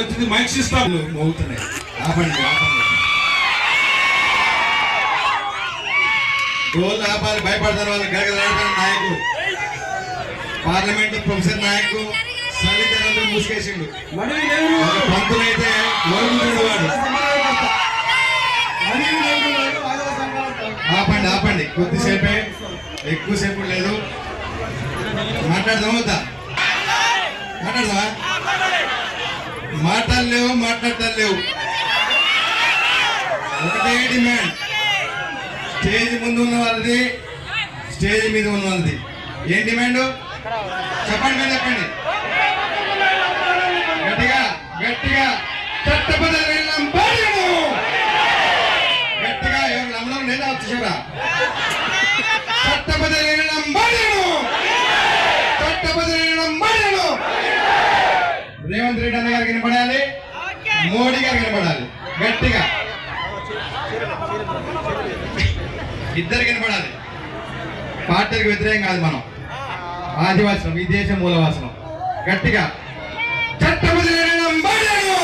వచ్చింది mic system మోగుతున్నాయి. ఆపండి ఆపండి. రోజు ఆపాలి భయపడతారు వాళ్ళు. గడగలాడుతున్న నాయకుడు పార్లమెంట్ ప్రొఫెసర్ నాయకు సరితనందరూ మూసుకేసిండు. పంతులైతే ఓడుకుంటాడు వాడు. ఆపండి ఆపండి. కొద్దిసేపే. ఎక్కువసేపు లేదు. మాట్లాడదాం వద్దా? మాట్లాడదామా? మాట్లాడలేవు మాట్లాడలేవు ఒకటే డిమాండ్. స్టేజ్ ముందు ఉన్న వాళ్ళది స్టేజ్ మీద ఉన్న వాళ్ళది. ఏం డిమాండ్? చెప్పండి మీరు చెప్పండి. గట్టిగా గట్టిగా. చట్టపదాలు గట్టిగా ఎవరు నమ్మడం లేదా వచ్చేసారా చట్టబద్ధ రేవంత్ రెడ్డి అన్న గారికి వినపడాలి? మోడీ గారికి వినపడాలి. గట్టిగా. ఇద్దరికి వినపడాలి. పార్టీలకు వ్యతిరేకం కాదు మనం. ఆదివాసనం ఈ దేశం మూలవాసనం. గట్టిగా. చట్టబద్ధం బాధ్యము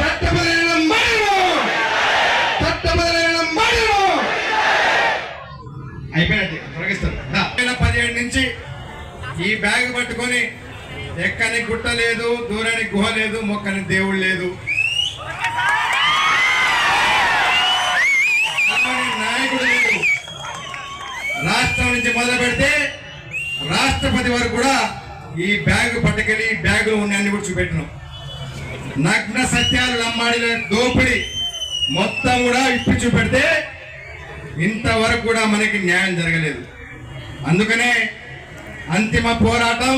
చట్టబద్ధం బాధ్యము చట్టబద్ధం బాధ్యము అయిపోయినట్టు తొలగిస్తారు పదిహేడు నుంచి ఈ బ్యాగ్ పట్టుకొని ఎక్కని గుట్ట లేదు దూరని గుహ లేదు మొక్కని దేవుడు లేదు. నాయకుడు లేదు రాష్ట్రం నుంచి మొదలు పెడితే రాష్ట్రపతి వరకు కూడా ఈ బ్యాగ్ పట్టుకెళ్ళి ఈ బ్యాగులో ఉన్న కూడా చూపెట్టినాం. నగ్న సత్యాలు నమ్మాడిన దోపిడి మొత్తం కూడా ఇప్పి చూపెడితే ఇంతవరకు కూడా మనకి న్యాయం జరగలేదు. అందుకనే అంతిమ పోరాటం